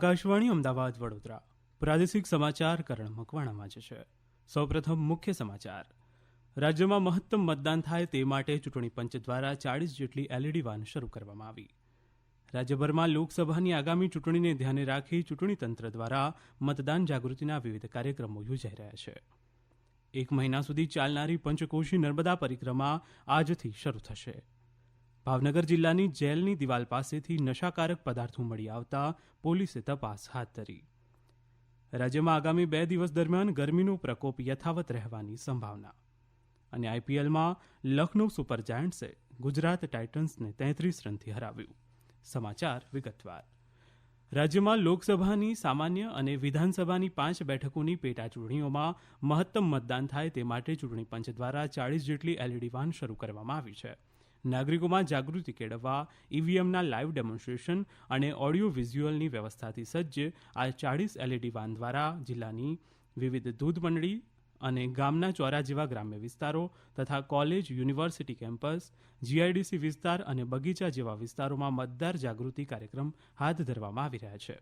આકાશવાણી, અમદાવાદ, વડોદરા. પ્રાદેશિક સમાચાર કરણ મકવાણા વાંચે છે. સૌપ્રથમ મુખ્ય સમાચાર. રાજ્યમાં મહત્તમ મતદાન થાય તે માટે ચૂંટણી પંચ દ્વારા ચાળીસ જેટલી એલઈડી વાન શરૂ કરવામાં આવી. રાજ્યભરમાં લોકસભાની આગામી ચૂંટણીને ધ્યાને રાખી ચૂંટણી તંત્ર દ્વારા મતદાન જાગૃતિના વિવિધ કાર્યક્રમો યોજાઈ રહ્યા છે. એક મહિના સુધી ચાલનારી પંચકોશી નર્મદા પરિક્રમા આજથી શરૂ થશે. ભાવનગર જિલ્લાની જેલની દિવાલ પાસેથી નશાકારક પદાર્થો મળી આવતા પોલીસે તપાસ હાથ ધરી. રાજ્યમાં આગામી બે દિવસ દરમિયાન ગરમીનો પ્રકોપ યથાવત રહેવાની સંભાવના. અને આઈપીએલમાં લખનૌ સુપર જાયન્ટ્સે ગુજરાત ટાઇટન્સને તેત્રીસ રનથી હરાવ્યું. સમાચાર વિગતવાર. રાજ્યમાં લોકસભાની સામાન્ય અને વિધાનસભાની પાંચ બેઠકોની પેટા ચૂંટણીઓમાં મહત્તમ મતદાન થાય તે માટે ચૂંટણી પંચ દ્વારા ચાળીસ જેટલી એલઈડી વાન શરૂ કરવામાં આવી છે. નાગરિકોમાં જાગૃતિ કેળવવા, ઈવીએમના લાઈવ ડેમોન્સ્ટ્રેશન અને ઓડિયો વિઝ્યુઅલની વ્યવસ્થાથી સજ્જ આ ચાળીસ એલઈડી વાન દ્વારા જિલ્લાની વિવિધ દૂધ મંડળી અને ગામના ચોરા જેવા ગ્રામ્ય વિસ્તારો તથા કોલેજ, યુનિવર્સિટી કેમ્પસ, જીઆઈડીસી વિસ્તાર અને બગીચા જેવા વિસ્તારોમાં મતદાર જાગૃતિ કાર્યક્રમ હાથ ધરવામાં આવી રહ્યા છે.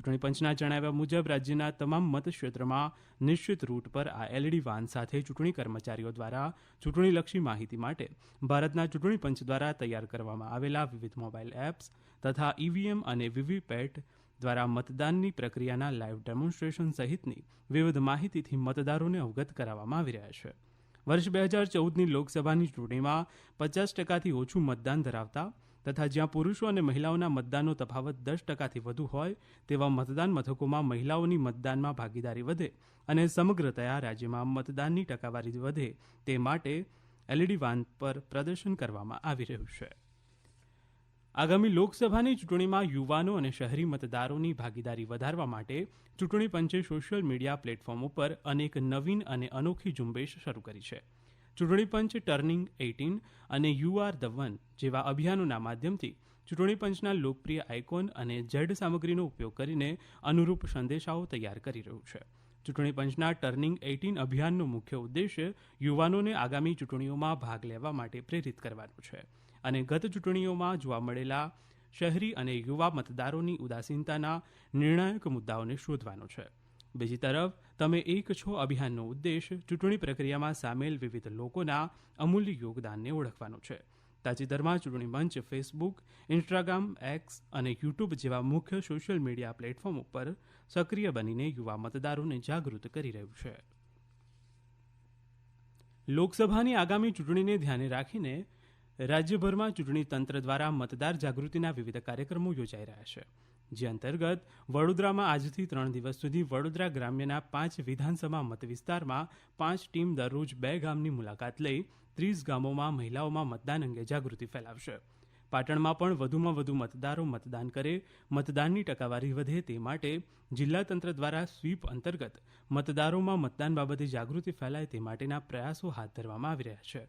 ચૂંટણી પંચના જણાવ્યા મુજબ, રાજ્યના તમામ મતક્ષેત્રમાં નિશ્ચિત રૂટ પર આ એલઈડી વાન સાથે ચૂંટણી કર્મચારીઓ દ્વારા ચૂંટણીલક્ષી માહિતી માટે ભારતના ચૂંટણી પંચ દ્વારા તૈયાર કરવામાં આવેલા વિવિધ મોબાઈલ એપ્સ તથા ઈવીએમ અને વીવીપેટ દ્વારા મતદાનની પ્રક્રિયાના લાઇવ ડેમોન્સ્ટ્રેશન સહિતની વિવિધ માહિતીથી મતદારોને અવગત કરાવવામાં આવી રહ્યા છે. વર્ષ બે હજાર ચૌદની લોકસભાની ચૂંટણીમાં પચાસ ટકાથી ઓછું મતદાન ધરાવતા તથા જ્યાં પુરુષો અને મહિલાઓના મતદાનનો તફાવત દસ ટકાથી વધુ હોય, તેવા મતદાન મથકોમાં મહિલાઓની મતદાનમાં ભાગીદારી વધે અને સમગ્રતયા રાજ્યમાં મતદાનની ટકાવારી વધે તે માટે એલઈડી વાન પર પ્રદર્શન કરવામાં આવી રહ્યું છે. આગામી લોકસભાની ચૂંટણીમાં યુવાનો અને શહેરી મતદારોની ભાગીદારી વધારવા માટે ચૂંટણી પંચે સોશિયલ મીડિયા પ્લેટફોર્મ ઉપર અનેક નવીન અને અનોખી ઝુંબેશ શરૂ કરી છે. ચૂંટણી પંચ ટર્નિંગ એઇટીન અને યુ આર ધ વન જેવા અભિયાનોના માધ્યમથી ચૂંટણી પંચના લોકપ્રિય આઇકોન અને જેડ સામગ્રીનો ઉપયોગ કરીને અનુરૂપ સંદેશાઓ તૈયાર કરી રહ્યું છે. ચૂંટણી પંચના ટર્નિંગ એઇટીન અભિયાનનો મુખ્ય ઉદ્દેશ્ય યુવાનોને આગામી ચૂંટણીઓમાં ભાગ લેવા માટે પ્રેરિત કરવાનો છે. અને ગત ચૂંટણીઓમાં જોવા મળેલા શહેરી અને યુવા મતદારોની ઉદાસીનતાના નિર્ણાયક મુદ્દાઓને શોધવાનો છે. બીજી તરફ, તમે એક છો અભિયાનનો ઉદ્દેશ ચૂંટણી પ્રક્રિયામાં સામેલ વિવિધ લોકોના અમૂલ્ય યોગદાનને ઓળખવાનો છે. તાજેતરમાં ચૂંટણી પંચ ફેસબુક ઇન્સ્ટાગ્રામ એક્સ અને યુટ્યુબ જેવા મુખ્ય સોશિયલ મીડિયા પ્લેટફોર્મ ઉપર સક્રિય બનીને યુવા મતદારોને જાગૃત કરી રહ્યું છે. લોકસભાની આગામી ચૂંટણીને ધ્યાને રાખીને રાજ્યભરમાં ચૂંટણી તંત્ર દ્વારા મતદાર જાગૃતિના વિવિધ કાર્યક્રમો યોજાઈ રહ્યા છે. જે અંતર્ગત વડોદરામાં આજથી ત્રણ દિવસ સુધી વડોદરા ગ્રામ્યના પાંચ વિધાનસભા મતવિસ્તારમાં પાંચ ટીમ દરરોજ બે ગામની મુલાકાત લઈ ત્રીસ ગામોમાં મહિલાઓમાં મતદાન અંગે જાગૃતિ ફેલાવશે. પાટણમાં પણ વધુમાં વધુ મતદારો મતદાન કરે, મતદાનની ટકાવારી વધે તે માટે જિલ્લા તંત્ર દ્વારા સ્વીપ અંતર્ગત મતદારોમાં મતદાન બાબતે જાગૃતિ ફેલાય તે માટેના પ્રયાસો હાથ ધરવામાં આવી રહ્યા છે.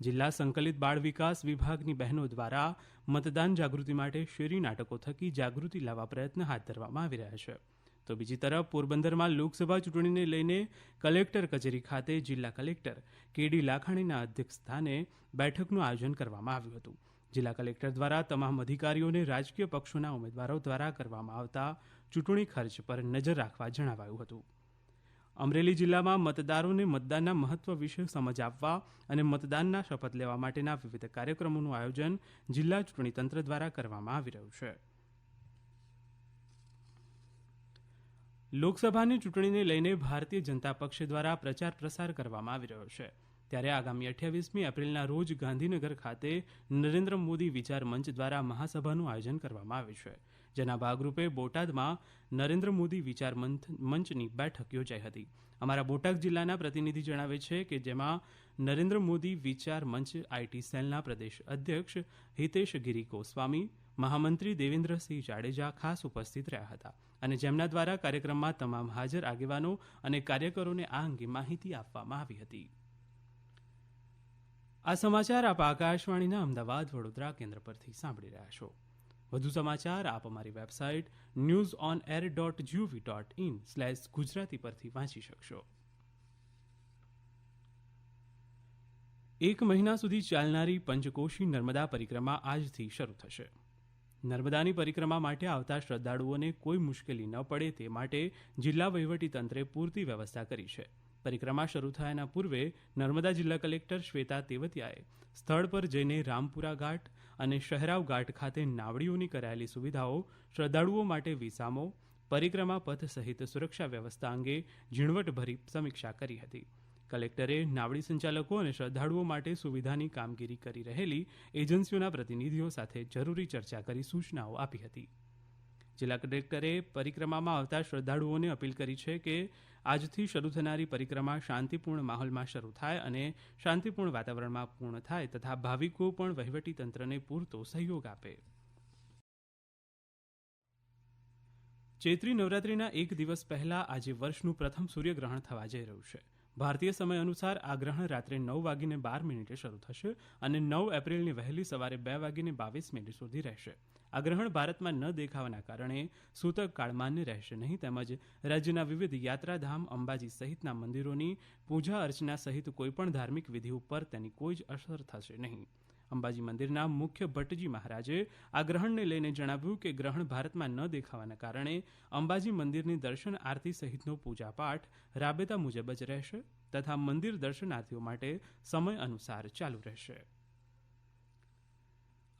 જિલ્લા સંકલિત બાળ વિકાસ વિભાગની બહેનો દ્વારા મતદાન જાગૃતિ માટે શેરી નાટકો થકી જાગૃતિ લાવવા પ્રયત્ન હાથ ધરવામાં આવી રહ્યા છે. તો બીજી તરફ, પોરબંદરમાં લોકસભા ચૂંટણીને લઈને કલેક્ટર કચેરી ખાતે જિલ્લા કલેક્ટર કેડી લાખાણીના અધ્યક્ષ સ્થાને બેઠકનું આયોજન કરવામાં આવ્યું હતું. જિલ્લા કલેક્ટર દ્વારા તમામ અધિકારીઓને રાજકીય પક્ષોના ઉમેદવારો દ્વારા કરવામાં આવતા ચૂંટણી ખર્ચ પર નજર રાખવા જણાવાયું હતું. અમરેલી જિલ્લામાં મતદારોને મતદાનના મહત્વ વિશે સમજ આપવા અને મતદાનના શપથ લેવા માટેના વિવિધ કાર્યક્રમોનું આયોજન જિલ્લા ચૂંટણી તંત્ર દ્વારા કરવામાં આવી રહ્યું છે. લોકસભાની ચૂંટણીને લઈને ભારતીય જનતા પક્ષ દ્વારા પ્રચાર પ્રસાર કરવામાં આવી રહ્યો છે. ત્યારે આગામી અઠ્યાવીસમી એપ્રિલના રોજ ગાંધીનગર ખાતે નરેન્દ્ર મોદી વિચાર મંચ દ્વારા મહાસભાનું આયોજન કરવામાં આવ્યું છે, જેના ભાગરૂપે બોટાદમાં નરેન્દ્ર મોદી વિચાર મંચની બેઠક યોજાઈ હતી. અમારા બોટાદ જિલ્લાના પ્રતિનિધિ જણાવે છે કે જેમાં નરેન્દ્ર મોદી વિચાર મંચ આઈટી સેલના પ્રદેશ અધ્યક્ષ હિતેશ ગિરી ગોસ્વામી, મહામંત્રી દેવેન્દ્રસિંહ જાડેજા ખાસ ઉપસ્થિત રહ્યા હતા અને જેમના દ્વારા કાર્યક્રમમાં તમામ હાજર આગેવાનો અને કાર્યકરોને આ અંગે માહિતી આપવામાં આવી હતી. આ સમાચાર આપ આકાશવાણીના અમદાવાદ વડોદરા કેન્દ્ર પરથી સાંભળી રહ્યા છો. વધુ સમાચાર આપ અમારી website news on air dot G O V dot in slash Gujarati પરથી વાંચી શકશો. એક મહિના સુધી ચાલનારી પંચકોશી નર્મદા પરિક્રમા આજથી શરૂ થશે. નર્મદાની પરિક્રમા માટે આવતા શ્રદ્ધાળુઓને કોઈ મુશ્કેલી ન પડે તે માટે જિલ્લા વહીવટીતંત્રે પૂરતી વ્યવસ્થા કરી છે. પરિક્રમા શરૂ થયાના પૂર્વે નર્મદા જિલ્લા કલેક્ટર શ્વેતા તેવતિયાએ સ્થળ પર જઈને રામપુરા ઘાટ અને શહેરાવ ઘાટ ખાતે નાવડીઓની કરાયેલી સુવિધાઓ, શ્રદ્ધાળુઓ માટે વિસામો, પરિક્રમા પથ સહિત સુરક્ષા વ્યવસ્થા અંગે ઝીણવટભરી સમીક્ષા કરી હતી. કલેક્ટરે નાવડી સંચાલકો અને શ્રદ્ધાળુઓ માટે સુવિધાની કામગીરી કરી રહેલી એજન્સીઓના પ્રતિનિધિઓ સાથે જરૂરી ચર્ચા કરી સૂચનાઓ આપી હતી. જિલ્લા કલેક્ટરે પરિક્રમામાં આવતા શ્રદ્ધાળુઓને અપીલ કરી છે કે આજથી શરૂ થનારી પરિક્રમા શાંતિપૂર્ણ માહોલમાં શરૂ થાય અને શાંતિપૂર્ણ વાતાવરણમાં પૂર્ણ થાય તથા ભાવિકો પણ વહીવટીતંત્રને પૂરતો સહયોગ આપે. ચૈત્રી નવરાત્રિના એક દિવસ પહેલા આજે વર્ષનું પ્રથમ સૂર્યગ્રહણ થવા જઈ રહ્યું છે. ભારતીય સમય અનુસાર આ ગ્રહણ રાત્રે નવ વાગીને બાર મિનિટે શરૂ થશે અને નવ એપ્રિલની વહેલી સવારે બે વાગીને બાવીસ મિનિટ સુધી રહેશે. આ ગ્રહણ ભારતમાં ન દેખાવાના કારણે સૂતક કાળમાન્ય રહેશે નહીં. તેમજ રાજ્યના વિવિધ યાત્રાધામ, અંબાજી સહિતના મંદિરોની પૂજા અર્ચના સહિત કોઈપણ ધાર્મિક વિધિ ઉપર તેની કોઈ જ અસર થશે નહીં. અંબાજી મંદિરના મુખ્ય ભટ્ટજી મહારાજે આ ગ્રહણને લઈને જણાવ્યું કે ગ્રહણ ભારતમાં ન દેખાવાના કારણે અંબાજી મંદિરની દર્શન આરતી સહિતનો પૂજાપાઠ રાબેતા મુજબ જ રહેશે તથા મંદિર દર્શનાર્થીઓ માટે સમય અનુસાર ચાલુ રહેશે.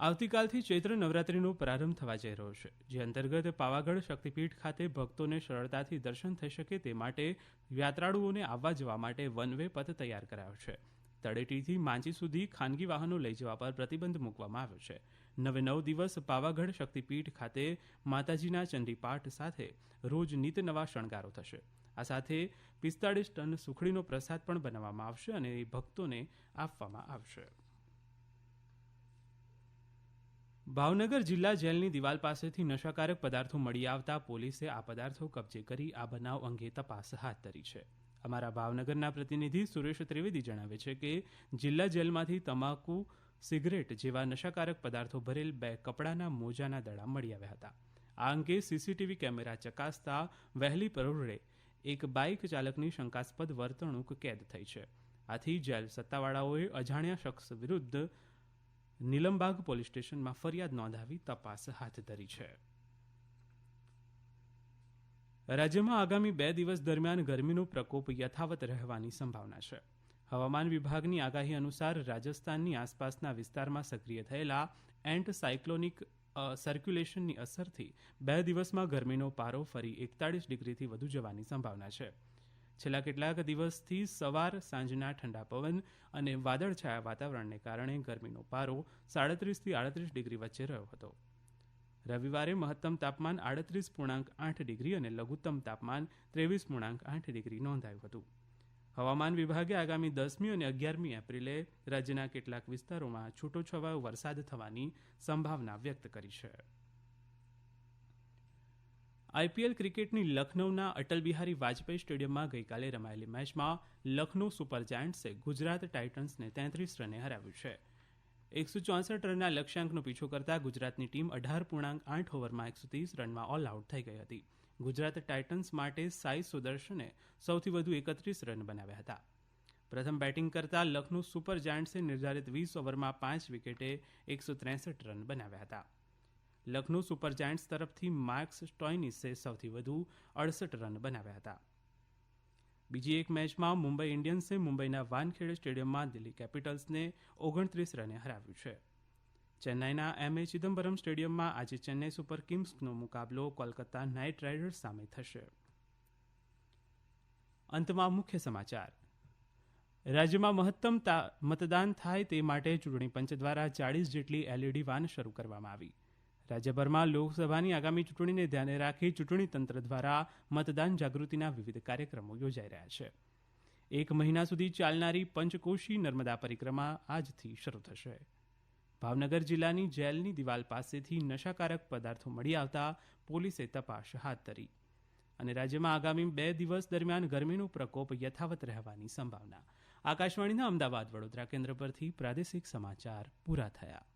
આવતીકાલથી ચૈત્ર નવરાત્રિનો પ્રારંભ થવા જઈ રહ્યો છે, જે અંતર્ગત પાવાગઢ શક્તિપીઠ ખાતે ભક્તોને સરળતાથી દર્શન થઈ શકે તે માટે યાત્રાળુઓને આવવા જવા માટે વન વે પથ તૈયાર કરાયો છે. તળેટીથી માંચી સુધી ખાનગી વાહનો લઈ જવા પર પ્રતિબંધ મૂકવામાં આવ્યો છે. નવે નવ દિવસ પાવાગઢ શક્તિપીઠ ખાતે માતાજીના ચંડીપાઠ સાથે રોજ નીત નવા શણગારો થશે. આ સાથે પિસ્તાળીસ ટન સુખડીનો પ્રસાદ પણ બનાવવામાં આવશે અને ભક્તોને આપવામાં આવશે. ભાવનગર જિલ્લા જેલની દિવાલ પાસેથી નશાકારક પદાર્થો મળી આવતા પોલીસે આ પદાર્થો કબજે કરી આ બનાવ અંગે તપાસ હાથ ધરી છે. અમારા ભાવનગરના પ્રતિનિધિ સુરેશ ત્રિવેદી જણાવે છે કે જિલ્લા જેલમાંથી તમાકુ, સિગરેટ જેવા નશાકારક પદાર્થો ભરેલ બે કપડાના મોજાના દડા મળી આવ્યા હતા. આ અંગે સીસીટીવી કેમેરા ચકાસતા વહેલી પરોઢે એક બાઇક ચાલકની શંકાસ્પદ વર્તણૂક કેદ થઈ છે. આથી જેલ સત્તાવાળાઓએ અજાણ્યા શખ્સ વિરુદ્ધ નીલમબાગ પોલીસ સ્ટેશનમાં ફરિયાદ નોંધાવી તપાસ હાથ ધરી છે. રાજ્યમાં આગામી બે દિવસ દરમિયાન ગરમીનો પ્રકોપ યથાવત રહેવાની સંભાવના છે. હવામાન વિભાગની આગાહી અનુસાર રાજસ્થાનની આસપાસના વિસ્તારમાં સક્રિય થયેલા એન્ટ સાયક્લોનિક સર્ક્યુલેશનની અસરથી બે દિવસમાં ગરમીનો પારો ફરી એકતાળીસ ડિગ્રીથી વધુ જવાની સંભાવના છે. છેલ્લા કેટલાક દિવસથી સવાર સાંજના ઠંડા પવન અને વાદળછાયા વાતાવરણને કારણે ગરમીનો પારો સાડત્રીસથી આડત્રીસ ડિગ્રી વચ્ચે રહ્યો હતો. રવિવારે મહત્તમ તાપમાન આડત્રીસ પૂર્ણાંક આઠ ડિગ્રી અને લઘુત્તમ તાપમાન ત્રેવીસ પૂર્ણાંક આઠ ડિગ્રી નોંધાયું હતું. હવામાન વિભાગે આગામી દસમી અને અગિયારમી એપ્રિલે રાજ્યના કેટલાક વિસ્તારોમાં છૂટોછવાયો વરસાદ થવાની સંભાવના વ્યક્ત કરી છે. આઈપીએલ ક્રિકેટની લખનૌના અટલ બિહારી વાજપેયી સ્ટેડિયમમાં ગઈકાલે રમાયેલી મેચમાં લખનૌ સુપર જાયન્ટ્સે ગુજરાત ટાઇટન્સને તેત્રીસ રને હરાવ્યું છે. એકસો ચોસઠ રનના લક્ષ્યાંકનો પીછો કરતા ગુજરાતની ટીમ અઢાર પૂર્ણાંક આઠ ઓવરમાં એકસો ત્રીસ રનમાં ઓલ આઉટ થઈ ગઈ હતી. ગુજરાત ટાઇટન્સ માટે સાઈ સુદર્શને સૌથી વધુ એકત્રીસ રન બનાવ્યા હતા. પ્રથમ બેટિંગ કરતા લખનૌ સુપર જાયન્ટ્સે નિર્ધારિત વીસ ઓવરમાં પાંચ વિકેટે એકસો ત્રેસઠ રન બનાવ્યા હતા. લખનૌ સુપર જાયન્ટ્સ તરફથી માર્ક્સ સ્ટોઇનિસે સૌથી વધુ અડસઠ રન બનાવ્યા હતા. બીજી એક મેચમાં મુંબઈ ઇન્ડિયન્સે મુંબઈના વાનખેડે સ્ટેડિયમમાં દિલ્હી કેપિટલ્સને ઓગણત્રીસ રને હરાવ્યું છે. ચેન્નાઈના એમ એ ચિદમ્બરમ સ્ટેડિયમમાં આજે ચેન્નાઈ સુપર કિંગ્સનો મુકાબલો કોલકાતા નાઇટ રાઇડર્સ સામે થશે. અંતમાં મુખ્ય સમાચાર. રાજ્યમાં મહત્તમ મતદાન થાય તે માટે ચૂંટણી પંચ દ્વારા ચાળીસ જેટલી એલઈડી વાન શરૂ કરવામાં આવી. રાજ્યભરમાં લોકસભાની આગામી ચૂંટણીને ધ્યાને રાખી ચૂંટણી તંત્ર દ્વારા મતદાન જાગૃતિના વિવિધ કાર્યક્રમો યોજાઈ રહ્યા છે. એક મહિના સુધી ચાલનારી પંચકોશી નર્મદા પરિક્રમા આજથી શરૂ થશે. ભાવનગર જિલ્લાની જેલની દિવાલ પાસેથી નશાકારક પદાર્થો મળી આવતા પોલીસે તપાસ હાથ ધરી અને રાજ્યમાં આગામી બે દિવસ દરમિયાન ગરમીનો પ્રકોપ યથાવત રહેવાની સંભાવના. આકાશવાણીના અમદાવાદ વડોદરા કેન્દ્ર પરથી પ્રાદેશિક સમાચાર પૂરા થયા.